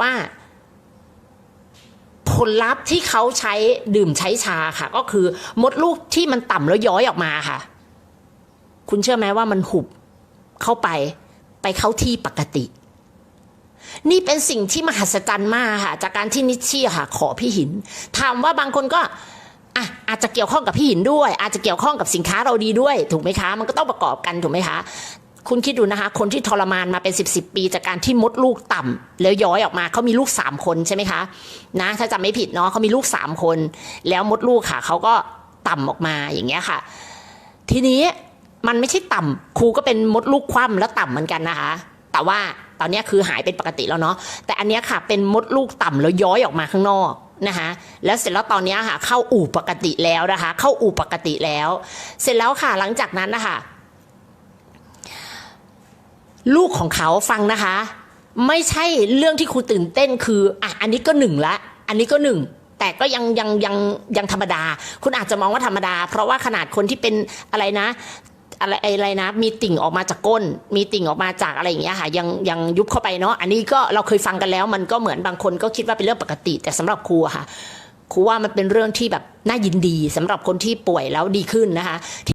ว่า ผลลัพธ์ที่เขาใช้ดื่มใช้ชาค่ะ ก็คือมดลูกที่มันต่ำแล้วย้อยออกมาค่ะ คุณเชื่อไหมว่ามันหุบเข้าไปไปเข้าที่ปกติ นี่เป็นสิ่งที่มหัศจรรย์มากค่ะ จากการที่นิชชี่ค่ะ ขอพี่หินถามว่าบางคนก็อะอาจจะเกี่ยวข้องกับพี่หินด้วย อาจจะเกี่ยวข้องกับสินค้าเราดีด้วย ถูกไหมคะ มันก็ต้องประกอบกันถูกไหมคะ คุณคิดดูนะคะ คนที่ทรมานมาเป็นสิบสิบปี จากการที่มดลูกต่ำแล้วย้อยออกมาเขามีลูกสามคนใช่ไหมคะนะถ้าจำไม่ผิดเนาะเขามีลูกสามคน แล้วมดลูกค่ะเขาก็ต่ำออกมาอย่างเงี้ยค่ะ ทีนี้มันไม่ใช่ต่ำครูก็เป็นมดลูกคว่ำแล้วต่ำเหมือนกันนะคะ แต่ว่าตอนนี้คือหายเป็นปกติแล้วเนาะแต่อันนี้ค่ะเป็นมดลูกต่ำแล้วย้อยออกมาข้างนอกนะคะแล้วเสร็จแล้วตอนนี้ค่ะเข้าอู่ปกติแล้วนะคะ เข้าอู่ปกติแล้ว เสร็จแล้วค่ะหลังจากนั้นนะคะ ลูกของเขาฟังนะคะ ไม่ใช่เรื่องที่ครูตื่นเต้นคืออะอันนี้ก็หนึ่งละ อันนี้ก็หนึ่งแต่ก็ยังยังยังยังธรรมดา คุณอาจจะมองว่าธรรมดา เพราะว่าขนาดคนที่เป็นอะไรนะอะไรอะไรนะ มีติ่งออกมาจากก้น มีติ่งออกมาจากอะไรอย่างเงี้ยค่ะยังยังยุบเข้าไปเนาะอันนี้ก็เราเคยฟังกันแล้ว มันก็เหมือนบางคนก็คิดว่าเป็นเรื่องปกติ แต่สำหรับครูค่ะครูว่ามันเป็นเรื่องที่แบบน่ายินดีสำหรับคนที่ป่วยแล้วดีขึ้นนะคะ